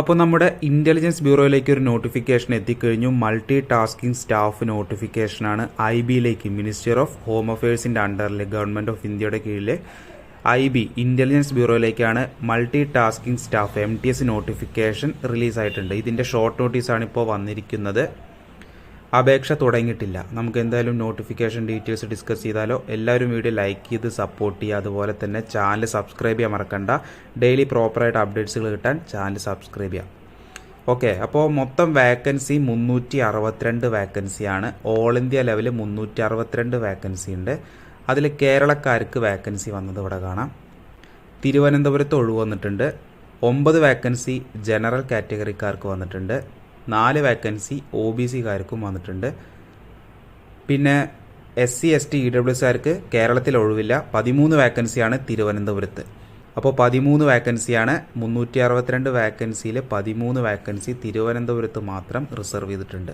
അപ്പോൾ നമ്മുടെ ഇന്റലിജൻസ് ബ്യൂറോയിലേക്ക് ഒരു നോട്ടിഫിക്കേഷൻ എത്തിക്കഴിഞ്ഞു. മൾട്ടി ടാസ്കിംഗ് സ്റ്റാഫ് നോട്ടിഫിക്കേഷനാണ് ഐ ബിയിലേക്ക് മിനിസ്റ്റർ ഓഫ് ഹോം അഫയേഴ്സിന്റെ അണ്ടറിൽ ഗവൺമെന്റ് ഓഫ് ഇന്ത്യയുടെ കീഴിലെ I B intelligence ബ്യൂറോയിലേക്കാണ് multi tasking staff M T S notification റിലീസായിട്ടുണ്ട് ഇതിന്റെ ഷോർട്ട് നോട്ടീസാണ് ഇപ്പോൾ വന്നിരിക്കുന്നത്. അപേക്ഷ തുടങ്ങിയിട്ടില്ല. നമുക്ക് എന്തായാലും നോട്ടിഫിക്കേഷൻ ഡീറ്റെയിൽസ് ഡിസ്കസ് ചെയ്താലോ. എല്ലാവരും വീഡിയോ ലൈക്ക് ചെയ്ത് സപ്പോർട്ട് ചെയ്യുക. അതുപോലെ തന്നെ ചാനൽ സബ്സ്ക്രൈബ് ചെയ്യാൻ മറക്കണ്ട. ഡെയിലി പ്രോപ്പറായിട്ട് അപ്ഡേറ്റ്സുകൾ കിട്ടാൻ ചാനൽ സബ്സ്ക്രൈബ് ചെയ്യാം. ഓക്കെ അപ്പോൾ മൊത്തം വാക്കൻസി മുന്നൂറ്റി അറുപത്തിരണ്ട് വാക്കൻസിയാണ് ഓൾ ഇന്ത്യ ലെവലിൽ മുന്നൂറ്റി അറുപത്തിരണ്ട് വാക്കൻസി ഉണ്ട്. അതിൽ കേരളക്കാർക്ക് വാക്കൻസി വന്നത് ഇവിടെ കാണാം. തിരുവനന്തപുരത്ത് ഒഴിവ് വന്നിട്ടുണ്ട്. ഒമ്പത് വാക്കൻസി ജനറൽ കാറ്റഗറിക്കാർക്ക് വന്നിട്ടുണ്ട്. നാല് വാക്കൻസി ഒ ബി സിക്കാർക്കും വന്നിട്ടുണ്ട്. പിന്നെ S C S T E W എസ്കാർക്ക് കേരളത്തിൽ ഒഴിവില്ല. പതിമൂന്ന് വാക്കൻസിയാണ് തിരുവനന്തപുരത്ത്. അപ്പോൾ പതിമൂന്ന് വാക്കൻസിയാണ് മുന്നൂറ്റി അറുപത്തിരണ്ട് വാക്കൻസിയിൽ പതിമൂന്ന് വാക്കൻസി തിരുവനന്തപുരത്ത് മാത്രം റിസർവ് ചെയ്തിട്ടുണ്ട്.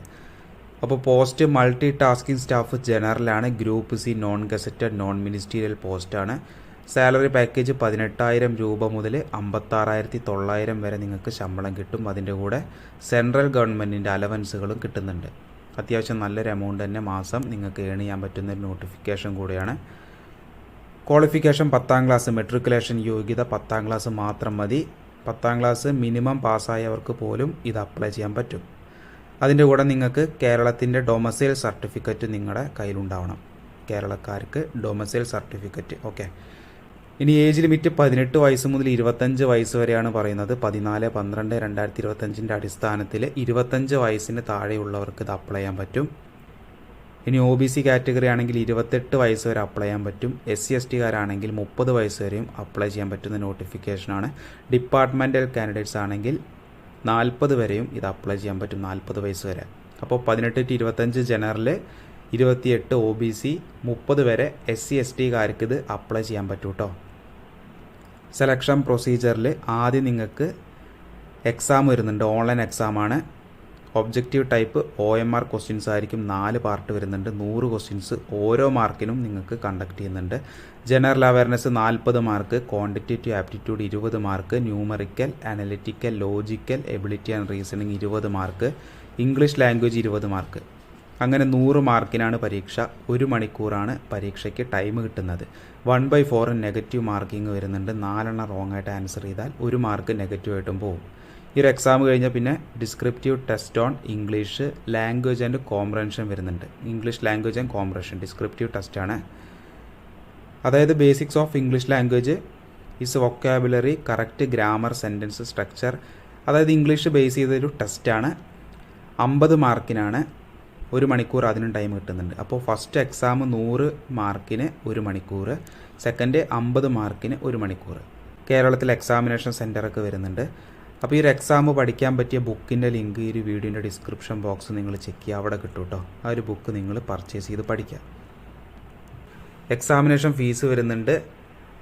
അപ്പോൾ post multi tasking staff ജനറലാണ് group C non gazetted non ministerial പോസ്റ്റാണ് സാലറി പാക്കേജ് പതിനെട്ടായിരം രൂപ മുതൽ അമ്പത്താറായിരത്തി തൊള്ളായിരം വരെ നിങ്ങൾക്ക് ശമ്പളം കിട്ടും. അതിന്റെ കൂടെ സെൻട്രൽ ഗവൺമെന്റിന്റെ അലവൻസുകളും കിട്ടുന്നുണ്ട്. അത്യാവശ്യം നല്ലൊരു എമൗണ്ട് തന്നെ മാസം നിങ്ങൾക്ക് ഏൺ ചെയ്യാൻ പറ്റുന്ന ഒരു നോട്ടിഫിക്കേഷൻ കൂടിയാണ്. ക്വാളിഫിക്കേഷൻ പത്താം ക്ലാസ് മെട്രിക്കുലേഷൻ യോഗ്യത പത്താം ക്ലാസ് മാത്രം മതി. പത്താം ക്ലാസ് മിനിമം പാസ്സായവർക്ക് പോലും ഇത് അപ്ലൈ ചെയ്യാൻ പറ്റും. അതിന്റെ കൂടെ നിങ്ങൾക്ക് കേരളത്തിന്റെ ഡൊമസൈൽ സർട്ടിഫിക്കറ്റ് നിങ്ങളുടെ കയ്യിലുണ്ടാവണം. കേരളക്കാർക്ക് ഡൊമസൈൽ സർട്ടിഫിക്കറ്റ് ഓക്കെ ഇനി ഏജ് ലിമിറ്റ് പതിനെട്ട് വയസ്സ് മുതൽ ഇരുപത്തഞ്ച് വയസ്സ് വരെയാണ് പറയുന്നത്. പതിനാല് പന്ത്രണ്ട് രണ്ടായിരത്തി ഇരുപത്തഞ്ചിന്റെ അടിസ്ഥാനത്തിൽ ഇരുപത്തഞ്ച് വയസ്സിന് താഴെയുള്ളവർക്ക് ഇത് അപ്ലൈ ചെയ്യാൻ പറ്റും. ഇനി ഒ ബി സി കാറ്റഗറി ആണെങ്കിൽ ഇരുപത്തെട്ട് വയസ്സ് വരെ അപ്ലൈ ചെയ്യാൻ പറ്റും. എസ് സി എസ് ടിക്കാരാണെങ്കിൽ മുപ്പത് വയസ്സ് വരെയും അപ്ലൈ ചെയ്യാൻ പറ്റുന്ന നോട്ടിഫിക്കേഷനാണ് ഡിപ്പാർട്ട്മെന്റൽ കാൻഡിഡേറ്റ്സ് ആണെങ്കിൽ നാൽപ്പത് വരെയും ഇത് അപ്ലൈ ചെയ്യാൻ പറ്റും നാൽപ്പത് വയസ്സ് വരെ. അപ്പോൾ പതിനെട്ട് ടു ഇരുപത്തഞ്ച് ജനറൽ ഇരുപത്തിയെട്ട് ഒ ബി സി മുപ്പത് വരെ എസ് സി എസ് ടിക്കാർക്ക് ഇത് അപ്ലൈ ചെയ്യാൻ പറ്റും കേട്ടോ സെലക്ഷൻ പ്രൊസീജിയറിൽ ആദ്യം നിങ്ങൾക്ക് എക്സാം വരുന്നുണ്ട്. Online എക്സാമാണ് objective type O M R questions ആയിരിക്കും. നാല് പാർട്ട് വരുന്നുണ്ട്. നൂറ് ക്വസ്റ്റ്യൻസ് ഓരോ മാർക്കിനും നിങ്ങൾക്ക് കണ്ടക്ട് ചെയ്യുന്നുണ്ട്. ജനറൽ അവയർനെസ് നാൽപ്പത് മാർക്ക് ക്വാണ്ടിറ്റേറ്റീവ് ആപ്റ്റിറ്റ്യൂഡ് ഇരുപത് mark numerical analytical logical ability and reasoning ഇരുപത് മാർക്ക് ഇംഗ്ലീഷ് ലാംഗ്വേജ് ഇരുപത് മാർക്ക് അങ്ങനെ നൂറ് മാർക്കിനാണ് പരീക്ഷ. ഒരു മണിക്കൂറാണ് പരീക്ഷയ്ക്ക് ടൈം കിട്ടുന്നത്. One by four negative marking വരുന്നുണ്ട്. നാലെണ്ണം റോങ് ആയിട്ട് ആൻസർ ചെയ്താൽ ഒരു മാർക്ക് നെഗറ്റീവ് ആയിട്ടും പോകും. ഈ ഒരു എക്സാം കഴിഞ്ഞാൽ പിന്നെ descriptive test on English language and comprehension വരുന്നുണ്ട്. English language and comprehension descriptive ടെസ്റ്റാണ് അതായത് basics of English language is vocabulary correct grammar sentence structure അതായത് ഇംഗ്ലീഷ് ബേസ് ചെയ്തൊരു ടെസ്റ്റാണ് അമ്പത് മാർക്കിനാണ് ഒരു മണിക്കൂർ അതിനും ടൈം കിട്ടുന്നുണ്ട്. അപ്പോൾ ഫസ്റ്റ് എക്സാം നൂറ് മാർക്കിന് ഒരു മണിക്കൂർ സെക്കൻഡ് അമ്പത് മാർക്കിന് ഒരു മണിക്കൂർ. കേരളത്തിൽ എക്സാമിനേഷൻ സെന്ററൊക്കെ വരുന്നുണ്ട്. അപ്പോൾ ഈ ഒരു എക്സാം പഠിക്കാൻ പറ്റിയ ബുക്കിന്റെ ലിങ്ക് ഈ ഒരു വീഡിയോന്റെ ഡിസ്ക്രിപ്ഷൻ ബോക്സ് നിങ്ങൾ ചെക്ക് ചെയ്യുക. അവിടെ കിട്ടും കേട്ടോ ആ ഒരു ബുക്ക് നിങ്ങൾ പർച്ചേസ് ചെയ്ത് പഠിക്കുക. എക്സാമിനേഷൻ ഫീസ് വരുന്നുണ്ട്.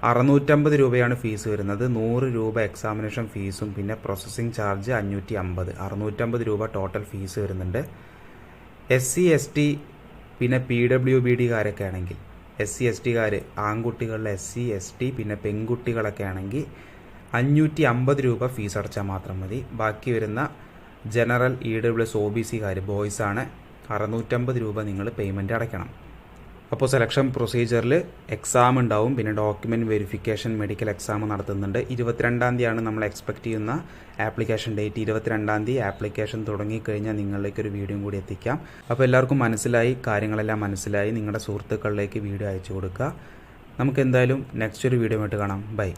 അറുന്നൂറ്റമ്പത് രൂപയാണ് ഫീസ് വരുന്നത്. നൂറ് രൂപ എക്സാമിനേഷൻ ഫീസും പിന്നെ പ്രോസസ്സിംഗ് ചാർജ് അഞ്ഞൂറ്റി അമ്പത്. അറുന്നൂറ്റമ്പത് രൂപ ടോട്ടൽ ഫീസ് വരുന്നുണ്ട്. എസ് സി എസ് ടി പിന്നെ പി ഡബ്ല്യു ബി ഡിക്കാരൊക്കെ ആണെങ്കിൽ എസ് സി എസ് ടിക്കാർ ആൺകുട്ടികളിലെ എസ് സി എസ് ടി പിന്നെ പെൺകുട്ടികളൊക്കെ ആണെങ്കിൽ അഞ്ഞൂറ്റി അമ്പത് രൂപ ഫീസ് അടച്ചാൽ മാത്രം മതി. ബാക്കി വരുന്ന general E W S O B Sikar ബോയ്സാണ് അറുന്നൂറ്റമ്പത് രൂപ നിങ്ങൾ പേയ്മെന്റ് അടയ്ക്കണം. അപ്പോൾ സെലക്ഷൻ പ്രൊസീജിയറിൽ എക്സാം ഉണ്ടാവും. പിന്നെ ഡോക്യുമെന്റ് വെരിഫിക്കേഷൻ മെഡിക്കൽ എക്സാം നടത്തുന്നുണ്ട്. ഇരുപത്തിരണ്ടാം തീയതിയാണ് നമ്മൾ എക്സ്പെക്ട് ചെയ്യുന്ന ആപ്ലിക്കേഷൻ ഡേറ്റ് ഇരുപത്തിരണ്ടാം തീയതി ആപ്ലിക്കേഷൻ തുടങ്ങിക്കഴിഞ്ഞാൽ നിങ്ങളിലേക്ക് ഒരു വീഡിയോ കൂടി എത്തിക്കാം. അപ്പോൾ എല്ലാവർക്കും മനസ്സിലായി കാര്യങ്ങളെല്ലാം മനസ്സിലായി. നിങ്ങളുടെ സുഹൃത്തുക്കളിലേക്ക് വീഡിയോ അയച്ചു കൊടുക്കുക. നമുക്ക് എന്തായാലും നെക്സ്റ്റ് ഒരു വീഡിയോ ആയിട്ട് കാണാം. ബൈ